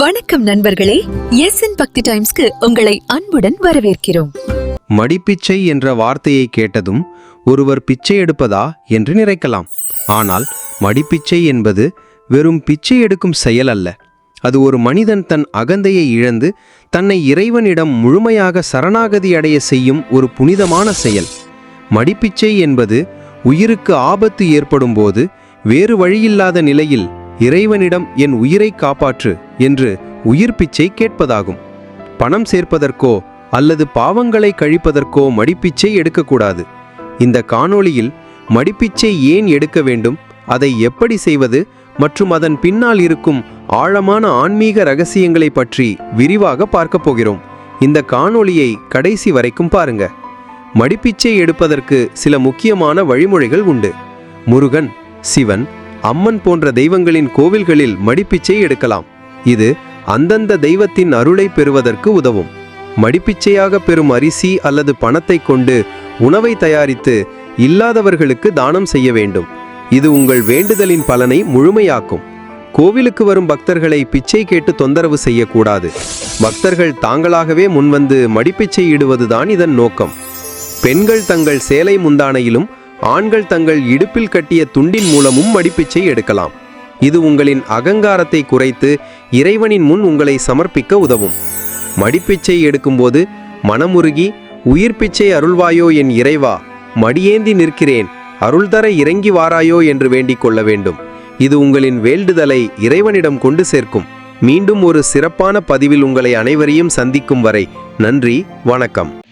வணக்கம் நண்பர்களே. S N பக்தி டைம்ஸ்க்கு உங்களை அன்புடன் வரவேற்கிறோம். மடிப்பிச்சை என்ற வார்த்தையை கேட்டதும் ஒருவர் பிச்சை எடுப்பதா என்று நினைக்கலாம் ஆனால் மடிப்பிச்சை என்பது வெறும் பிச்சை எடுக்கும் செயல் அல்ல. அது ஒரு மனிதன் தன் அகந்தையை இழந்து தன்னை இறைவனிடம் முழுமையாக சரணாகதி அடைய செய்யும் ஒரு புனிதமான செயல். மடிப்பிச்சை என்பது உயிருக்கு ஆபத்து ஏற்படும்போது வேறு வழியில்லாத நிலையில் இறைவனிடம் என் உயிரை காப்பாற்று என்று உயிர் பிச்சை கேட்பதாகும். பணம் சேர்ப்பதற்கோ அல்லது பாவங்களை கழிப்பதற்கோ மடிப்பிச்சை எடுக்கக்கூடாது. இந்த காணொளியில் மடிப்பிச்சை ஏன் எடுக்க வேண்டும் அதை எப்படி செய்வது மற்றும் அதன் பின்னால் இருக்கும் ஆழமான ஆன்மீக ரகசியங்களை பற்றி விரிவாக பார்க்கப் போகிறோம். இந்த காணொளியை கடைசி வரைக்கும் பாருங்க. மடிப்பிச்சை எடுப்பதற்கு சில முக்கியமான வழிமுறைகள் உண்டு. முருகன் சிவன் அம்மன் போன்ற தெய்வங்களின் கோவில்களில் மடிப்பிச்சை எடுக்கலாம். இது அந்தந்த தெய்வத்தின் அருளை பெறுவதற்கு உதவும். மடிப்பிச்சையாக பெறும் அரிசி அல்லது பணத்தை கொண்டு உணவை தயாரித்து இல்லாதவர்களுக்கு தானம் செய்ய வேண்டும். இது உங்கள் வேண்டுதலின் பலனை முழுமையாக்கும். கோவிலுக்கு வரும் பக்தர்களை பிச்சை கேட்டு தொந்தரவு செய்யக்கூடாது. பக்தர்கள் தாங்களாகவே முன்வந்து மடிப்பிச்சை இடுவதுதான் இதன் நோக்கம். பெண்கள் தங்கள் சேலை முந்தானையிலும் ஆண்கள் தங்கள் இடுப்பில் கட்டிய துண்டின் மூலமும் மடிப்பிச்சை எடுக்கலாம். இது உங்களின் அகங்காரத்தை குறைத்து இறைவனின் முன் உங்களை சமர்ப்பிக்க உதவும். மடிப்பிச்சை எடுக்கும்போது மனமுருகி உயிர் பிச்சை அருள்வாயோ என் இறைவா மடியேந்தி நிற்கிறேன் அருள்தர இறங்கி வாராயோ என்று வேண்டிக் கொள்ள வேண்டும். இது உங்களின் வேண்டுதலை இறைவனிடம் கொண்டு சேர்க்கும். மீண்டும் ஒரு சிறப்பான பதிவில் உங்களை அனைவரையும் சந்திக்கும் வரை நன்றி வணக்கம்.